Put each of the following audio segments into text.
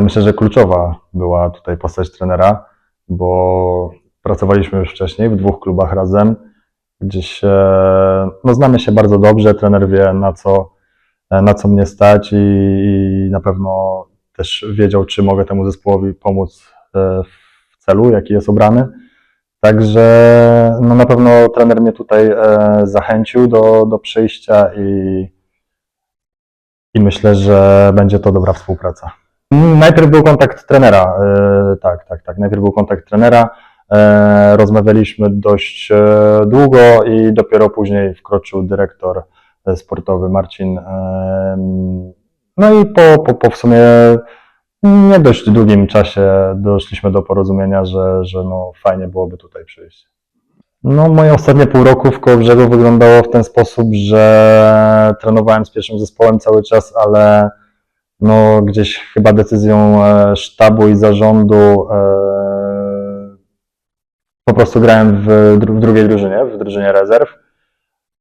no myślę, że kluczowa była tutaj postać trenera, bo pracowaliśmy już wcześniej w dwóch klubach razem. Gdzieś no znamy się bardzo dobrze, trener wie na co, na co mnie stać i, i na pewno też wiedział, czy mogę temu zespołowi pomóc e, w celu, jaki jest obrany. Także no na pewno trener mnie tutaj e, zachęcił do, do przyjścia i, i myślę, że będzie to dobra współpraca. Najpierw był kontakt trenera, e, tak, tak, tak. Najpierw był kontakt trenera. e, Rozmawialiśmy dość e, długo i dopiero później wkroczył dyrektor sportowy Marcin. No i po, po, po w sumie nie dość długim czasie doszliśmy do porozumienia, że, że no fajnie byłoby tutaj przyjść. No, moje ostatnie pół roku w Kołobrzegu wyglądało w ten sposób, że trenowałem z pierwszym zespołem cały czas, ale no, gdzieś chyba decyzją e, sztabu i zarządu e, po prostu grałem w, dru- w drugiej drużynie, w drużynie rezerw.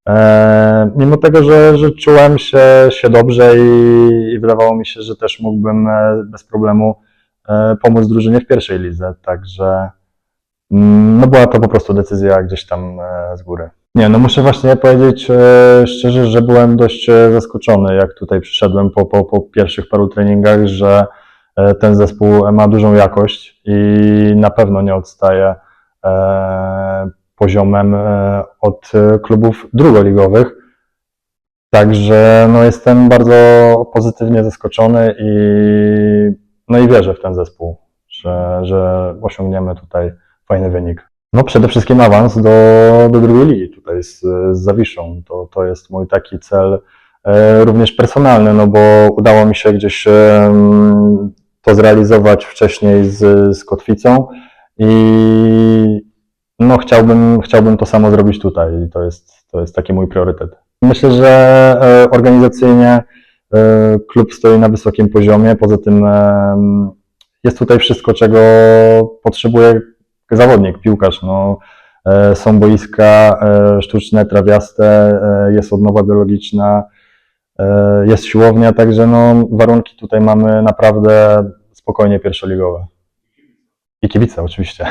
E, mimo tego, że, że czułem się, się dobrze i, i wydawało mi się, że też mógłbym bez problemu pomóc drużynie w pierwszej lidze, także mm, no była to po prostu decyzja gdzieś tam z góry. Nie, no muszę właśnie powiedzieć e, szczerze, że byłem dość e, zaskoczony, jak tutaj przyszedłem po, po, po pierwszych paru treningach, że e, ten zespół ma dużą jakość i na pewno nie odstaje poziomem od klubów drugoligowych. Także no, jestem bardzo pozytywnie zaskoczony i, no i wierzę w ten zespół, że, że osiągniemy tutaj fajny wynik. No przede wszystkim awans do, do drugiej ligi tutaj z, z Zawiszą. To, to jest mój taki cel e, również personalny, no bo udało mi się gdzieś em, to zrealizować wcześniej z, z Kotwicą i no chciałbym, chciałbym to samo zrobić tutaj i to jest, to jest taki mój priorytet. Myślę, że e, organizacyjnie e, klub stoi na wysokim poziomie, poza tym em, jest tutaj wszystko, czego potrzebuje zawodnik, piłkarz. No, e, są boiska e, sztuczne, trawiaste, e, jest odnowa biologiczna, jest siłownia, także no, warunki tutaj mamy naprawdę spokojnie pierwszoligowe. I kibice oczywiście.